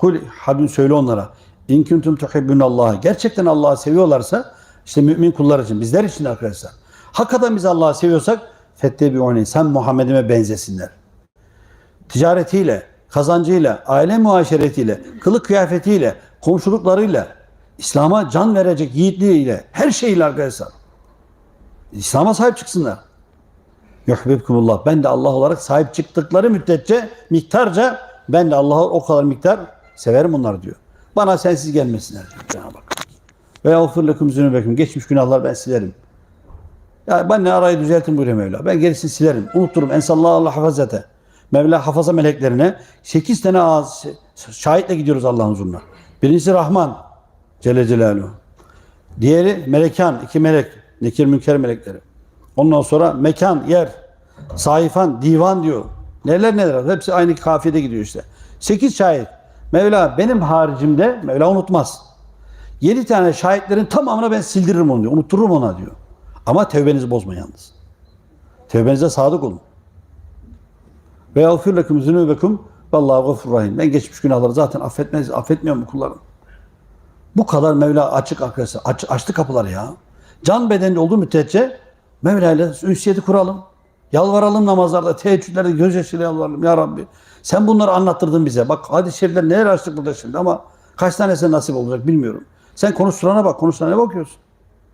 Kul hadin söyle onlara. İn kuntum tuhibbunallah. Gerçekten Allah'ı seviyorlarsa işte mümin kullar için bizler için arkadaşlar. Hakikaten biz Allah'ı seviyorsak fettebi'uni. Sen Muhammed'ime benzesinler. Ticaretiyle, kazancıyla, aile muaşeretiyle, kılık kıyafetiyle, komşuluklarıyla, İslam'a can verecek yiğitliğiyle, her şeyle arkadaşlar. İslam'a sahip çıksınlar. Yuhbibkumullah. Ben de Allah olarak sahip çıktıkları müddetçe miktarca ben de Allah'a o kadar miktar severim onları diyor. Bana sensiz gelmesinler diyor Cenab-ı Hak. Ve yağfir lekum zünübekum. Geçmiş günahlar ben silerim. Ya ben ne arayı düzeltin buyuruyor Mevla. Ben gerisini silerim. Unutturum. Ensallahu Allah hafazete. Mevla hafaza meleklerine 8 tane ağız şahitle gidiyoruz Allah'ın huzuruna. Birincisi Rahman Celle Celaluhu. Diğeri melekan, iki melek. Nekir münker melekleri. Ondan sonra mekan, yer, sayfan, divan diyor. Neler neler. Hepsi aynı kafiyede gidiyor işte. Sekiz şahit. Mevla benim haricimde Mevla unutmaz. Yedi tane şahitlerin tamamına ben sildiririm onu diyor. Unuttururum ona diyor. Ama tevbenizi bozma yalnız. Tevbenize sadık olun. Ve yağfir lekum zünübekum vallahu gafur rahim. Ben geçmiş günahları zaten affetmez, affetmiyorum bu kullarım. Bu kadar Mevla açık arkadaşlar. Aç, açtı kapıları ya. Can bedeninde olduğu müddetçe Mevla ile ünsiyeti kuralım. Yalvaralım namazlarda, teheccüdlerde gözyaşıyla yalvaralım. Ya Rabbi sen bunları anlattırdın bize. Bak hadis-i şerifler neler açtık burada şimdi ama kaç tanesine nasip olacak bilmiyorum. Sen konuşturana bak, konuşturana bakıyorsun?